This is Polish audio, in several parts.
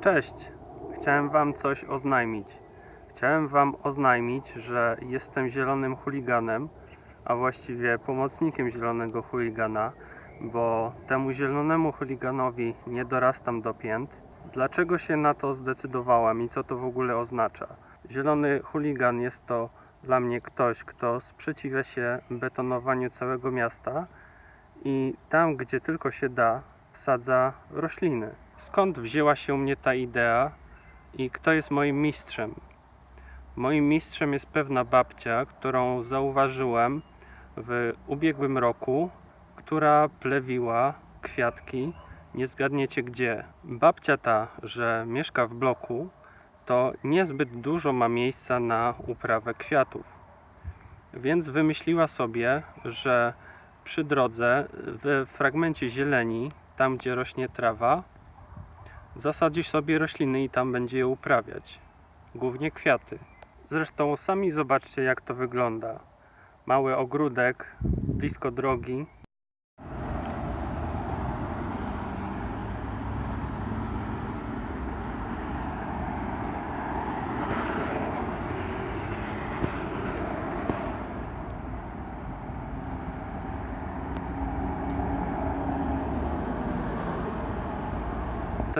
Cześć! Chciałem Wam coś oznajmić. Chciałem Wam oznajmić, że jestem zielonym chuliganem, a właściwie pomocnikiem zielonego chuligana, bo temu zielonemu chuliganowi nie dorastam do pięt. Dlaczego się na to zdecydowałem i co to w ogóle oznacza? Zielony chuligan jest to dla mnie ktoś, kto sprzeciwia się betonowaniu całego miasta i tam, gdzie tylko się da, wsadza rośliny. Skąd wzięła się u mnie ta idea i kto jest moim mistrzem? Moim mistrzem jest pewna babcia, którą zauważyłem w ubiegłym roku, która plewiła kwiatki. Nie zgadniecie gdzie. Babcia ta, że mieszka w bloku, to niezbyt dużo ma miejsca na uprawę kwiatów. Więc wymyśliła sobie, że przy drodze, w fragmencie zieleni, tam gdzie rośnie trawa, zasadzi sobie rośliny i tam będzie je uprawiać. Głównie kwiaty. Zresztą sami zobaczcie, jak to wygląda. Mały ogródek blisko drogi.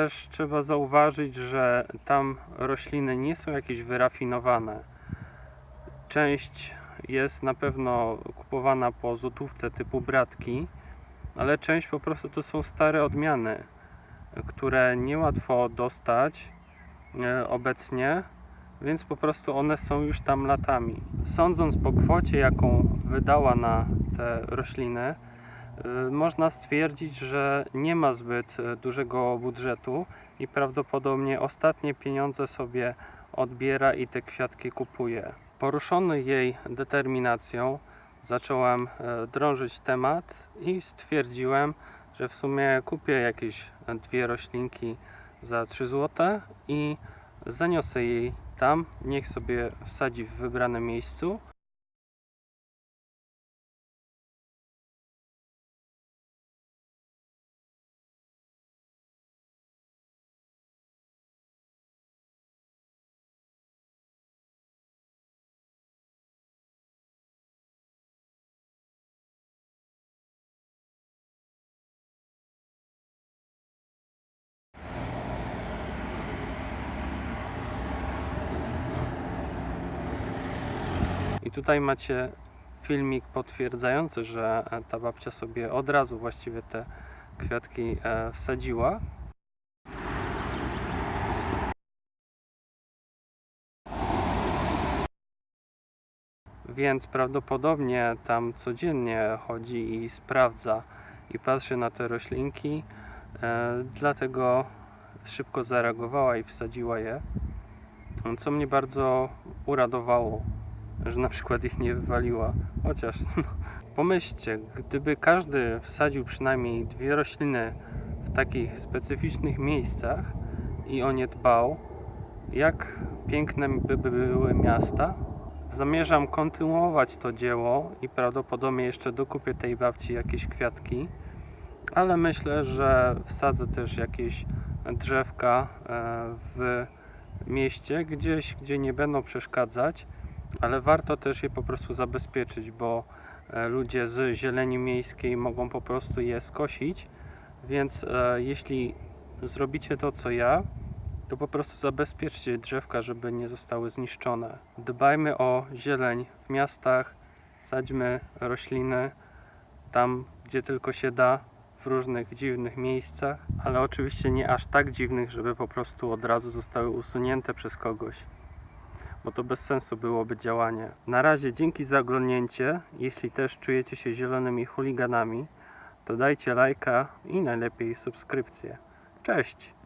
Też trzeba zauważyć, że tam rośliny nie są jakieś wyrafinowane. Część jest na pewno kupowana po złotówce typu bratki, ale część po prostu to są stare odmiany, które niełatwo dostać e, obecnie, więc po prostu one są już tam latami. Sądząc po kwocie, jaką wydała na te rośliny, można stwierdzić, że nie ma zbyt y, dużego budżetu i prawdopodobnie ostatnie pieniądze sobie odbiera i te kwiatki kupuje. Poruszony jej determinacją, zacząłem e, drążyć temat i stwierdziłem, że w sumie kupię jakieś dwie roślinki za 3 zł i zaniosę jej tam, niech sobie wsadzi w wybranym miejscu I tutaj macie filmik potwierdzający, że e, ta babcia sobie od razu właściwie te kwiatki e, wsadziła. Więc prawdopodobnie tam codziennie chodzi i sprawdza i patrzy na te roślinki, e, dlatego szybko zareagowała i wsadziła je. Co mnie bardzo uradowało, że na przykład ich nie wywaliła. Chociaż no, pomyślcie, gdyby każdy wsadził przynajmniej dwie rośliny w takich specyficznych miejscach i o nie dbał, jak piękne by były miasta. Zamierzam kontynuować to dzieło i prawdopodobnie jeszcze dokupię tej babci jakieś kwiatki, ale myślę, że wsadzę też jakieś drzewka e, w mieście, gdzieś, gdzie nie będą przeszkadzać ale warto też je po prostu zabezpieczyć, bo e, ludzie z zieleni miejskiej mogą po prostu je skosić, więc e, jeśli zrobicie to co ja, to po prostu zabezpieczcie drzewka, żeby nie zostały zniszczone. Dbajmy o zieleń w miastach, sadźmy rośliny tam, gdzie tylko się da, w różnych dziwnych miejscach, ale oczywiście nie aż tak dziwnych, żeby po prostu od razu zostały usunięte przez kogoś bo to bez sensu byłoby działanie. Na razie dzięki za oglądnięcie. Jeśli też czujecie się zielonymi chuliganami, to dajcie lajka i najlepiej subskrypcję. Cześć!